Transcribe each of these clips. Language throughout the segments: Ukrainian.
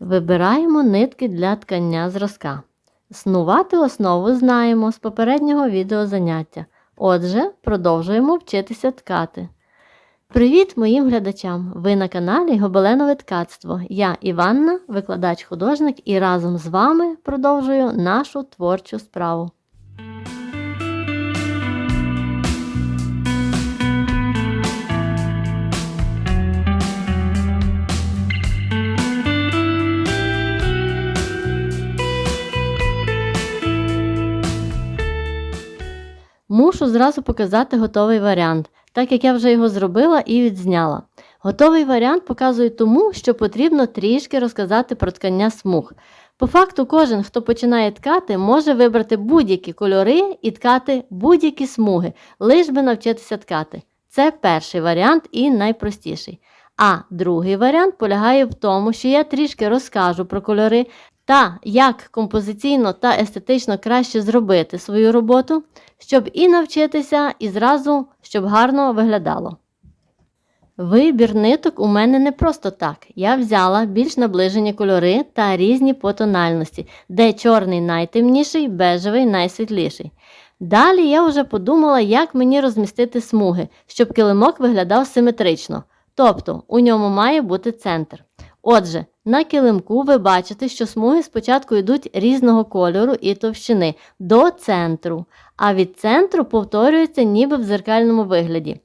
Вибираємо нитки для ткання зразка. Снувати основу знаємо з попереднього відеозаняття. Отже, продовжуємо вчитися ткати. Привіт моїм глядачам! Ви на каналі Гобеленове ткацтво. Я Іванна, викладач-художник, і разом з вами продовжую нашу творчу справу. Мушу зразу показати готовий варіант, так як я вже його зробила і відзняла. Готовий варіант показую тому, що потрібно трішки розказати про ткання смуг. По факту, кожен, хто починає ткати, може вибрати будь-які кольори і ткати будь-які смуги, лиш би навчитися ткати. Це перший варіант і найпростіший. А другий варіант полягає в тому, що я трішки розкажу про кольори та як композиційно та естетично краще зробити свою роботу, щоб і навчитися, і зразу щоб гарно виглядало. Вибір ниток у мене не просто так. Я взяла більш наближені кольори та різні по тональності, де чорний найтемніший, бежевий найсвітліший. Далі я вже подумала, як мені розмістити смуги, щоб килимок виглядав симетрично, тобто у ньому має бути центр. Отже, на килимку ви бачите, що смуги спочатку йдуть різного кольору і товщини до центру, а від центру повторюються ніби в зеркальному вигляді.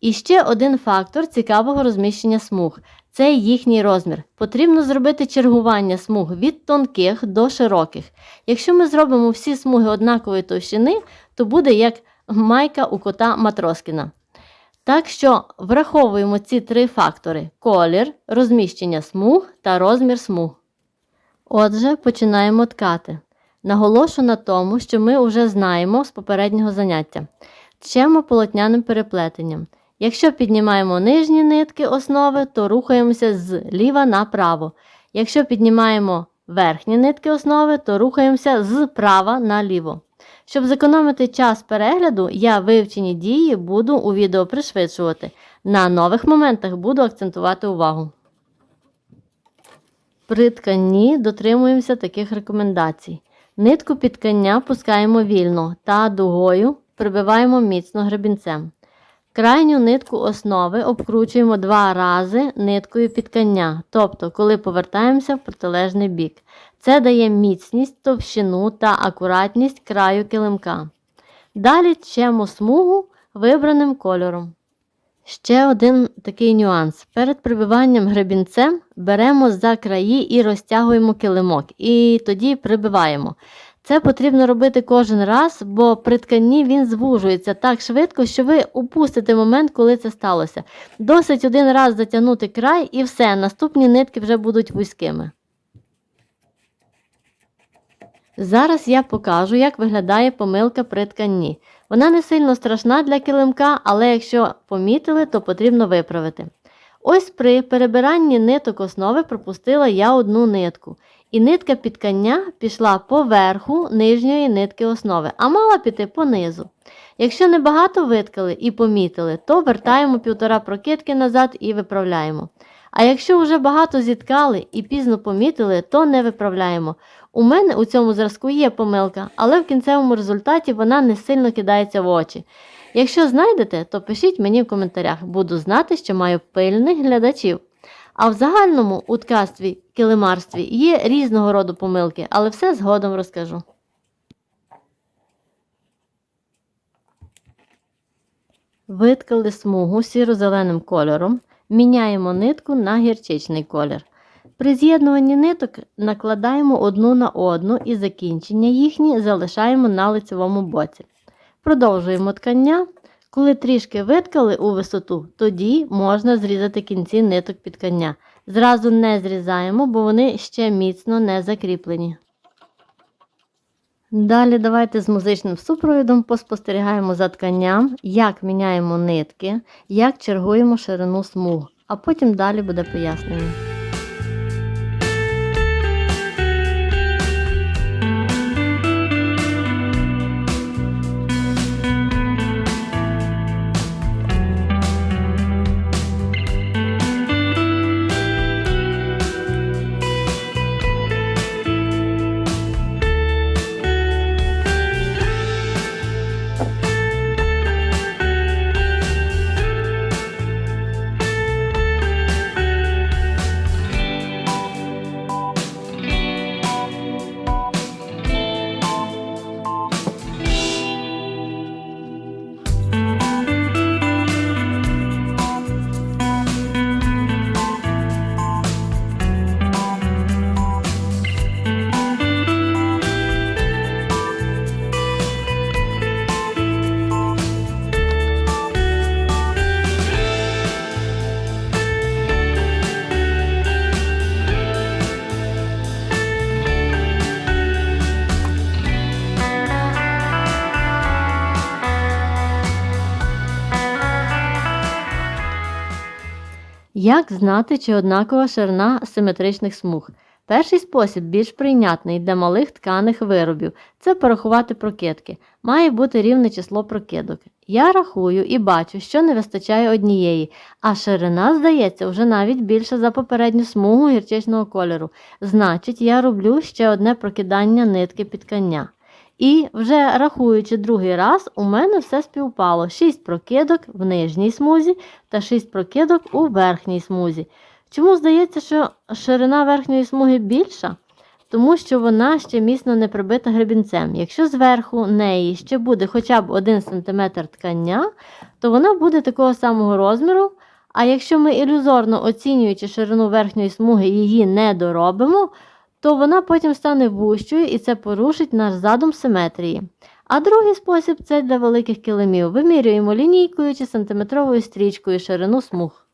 І ще один фактор цікавого розміщення смуг це їхній розмір. Потрібно зробити чергування смуг від тонких до широких. Якщо ми зробимо всі смуги однакової товщини, то буде як майка у кота Матроскіна. Так що враховуємо ці три фактори: колір, розміщення смуг та розмір смуг. Отже, починаємо ткати. Наголошу на тому, що ми вже знаємо з попереднього заняття. Тчемо полотняним переплетенням. Якщо піднімаємо нижні нитки основи, то рухаємося з ліва направо. Якщо піднімаємо верхні нитки основи, то рухаємося з права наліво. Щоб зекономити час перегляду, я вивчені дії буду у відео пришвидшувати. На нових моментах буду акцентувати увагу. При тканні дотримуємося таких рекомендацій. Нитку під ткання пускаємо вільно та дугою прибиваємо міцно гребінцем. Крайню нитку основи обкручуємо два рази ниткою підкання, тобто, коли повертаємося в протилежний бік. Це дає міцність, товщину та акуратність краю килимка. Далі тчемо смугу вибраним кольором. Ще один такий нюанс. Перед прибиванням гребінцем беремо за краї і розтягуємо килимок, і тоді прибиваємо. Це потрібно робити кожен раз, бо при тканні він звужується так швидко, що ви упустите момент, коли це сталося. Досить один раз затягнути край і все, наступні нитки вже будуть вузькими. Зараз я покажу, як виглядає помилка при тканні. Вона не сильно страшна для килимка, але якщо помітили, то потрібно виправити. Ось при перебиранні ниток основи пропустила я одну нитку. І нитка підкання пішла поверху нижньої нитки основи, а мала піти понизу. Якщо небагато виткали і помітили, то вертаємо півтора прокидки назад і виправляємо. А якщо вже багато зіткали і пізно помітили, то не виправляємо. У мене у цьому зразку є помилка, але в кінцевому результаті вона не сильно кидається в очі. Якщо знайдете, то пишіть мені в коментарях, буду знати, що маю пильних глядачів. А в загальному у ткацтві, килимарстві є різного роду помилки, але все згодом розкажу. Виткали смугу сіро-зеленим кольором, міняємо нитку на гірчичний колір. При з'єднуванні ниток накладаємо одну на одну і закінчення їхні залишаємо на лицевому боці. Продовжуємо ткання. Коли трішки виткали у висоту, тоді можна зрізати кінці ниток під ткання. Зразу не зрізаємо, бо вони ще міцно не закріплені. Далі давайте з музичним супровідом поспостерігаємо за тканням, як міняємо нитки, як чергуємо ширину смуг, а потім далі буде пояснення. Як знати, чи однакова ширина симетричних смуг? Перший спосіб більш прийнятний для малих тканих виробів це порахувати прокидки. Має бути рівне число прокидок. Я рахую і бачу, що не вистачає однієї, а ширина, здається, вже навіть більша за попередню смугу гірчичного кольору. Значить, я роблю ще одне прокидання нитки під ткання. І вже рахуючи другий раз, у мене все співпало: 6 прокидок в нижній смузі та 6 прокидок у верхній смузі. Чому здається, що ширина верхньої смуги більша? Тому що вона ще міцно не прибита гребінцем. Якщо зверху неї ще буде хоча б 1 см ткання, то вона буде такого самого розміру. А якщо ми ілюзорно оцінюючи ширину верхньої смуги, її не доробимо, то вона потім стане вущою і це порушить наш задум симетрії. А другий спосіб це для великих килимів. Вимірюємо лінійкою чи сантиметровою стрічкою ширину смуг.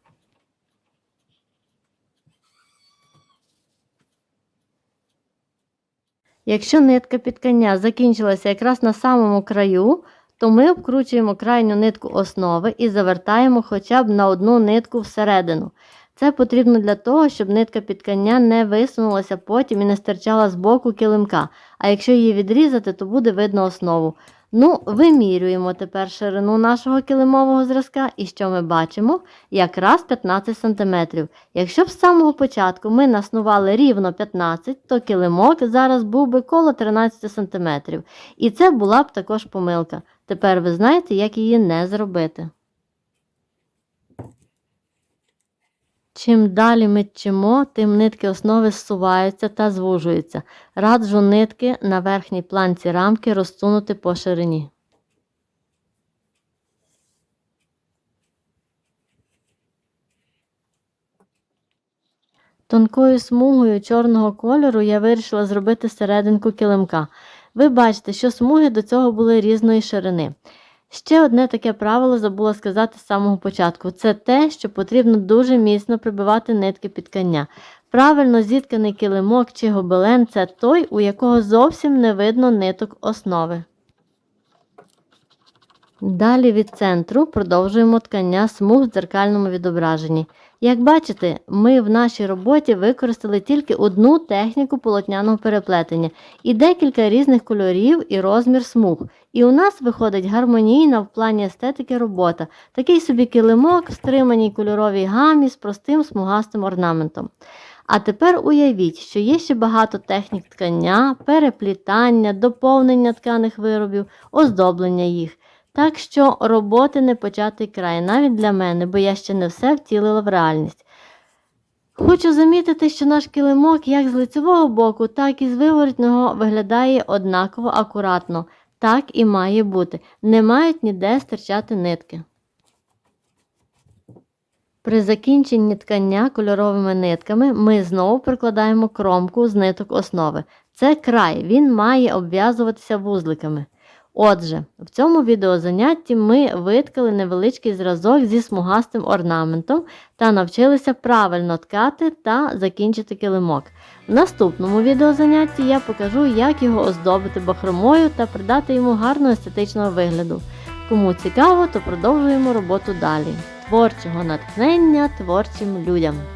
Якщо нитка підкання закінчилася якраз на самому краю, то ми обкручуємо крайню нитку основи і завертаємо хоча б на одну нитку всередину. Це потрібно для того, щоб нитка підкання не висунулася потім і не стирчала з боку килимка. А якщо її відрізати, то буде видно основу. Ну, вимірюємо тепер ширину нашого килимового зразка, і що ми бачимо? Якраз 15 см. Якщо б з самого початку ми наснували рівно 15 то килимок зараз був би коло 13 см. І це була б також помилка. Тепер ви знаєте, як її не зробити. Чим далі ми тчимо, тим нитки основи зсуваються та звужуються. Раджу нитки на верхній планці рамки розсунути по ширині. Тонкою смугою чорного кольору я вирішила зробити серединку килимка. Ви бачите, що смуги до цього були різної ширини. Ще одне таке правило забула сказати з самого початку: це те, що потрібно дуже міцно прибивати нитки підкання. Правильно зітканий килимок чи гобелен це той, у якого зовсім не видно ниток основи. Далі від центру продовжуємо ткання смуг в дзеркальному відображенні. Як бачите, ми в нашій роботі використали тільки одну техніку полотняного переплетення і декілька різних кольорів і розмір смуг. І у нас виходить гармонійна в плані естетики робота, такий собі килимок стриманій кольоровій гамі з простим смугастим орнаментом. А тепер уявіть, що є ще багато технік ткання, переплітання, доповнення тканих виробів, оздоблення їх. Так що роботи не початий край, навіть для мене, бо я ще не все втілила в реальність. Хочу замітити, що наш килимок як з лицевого боку, так і з виворотного виглядає однаково акуратно. Так і має бути. Не мають ніде стирчати нитки. При закінченні ткання кольоровими нитками ми знову прикладаємо кромку з ниток основи. Це край, він має обв'язуватися вузликами. Отже, в цьому відеозанятті ми виткали невеличкий зразок зі смугастим орнаментом та навчилися правильно ткати та закінчити килимок. В наступному відеозанятті я покажу, як його оздобити бахромою та придати йому гарно естетичного вигляду. Кому цікаво, то продовжуємо роботу далі. Творчого натхнення творчим людям!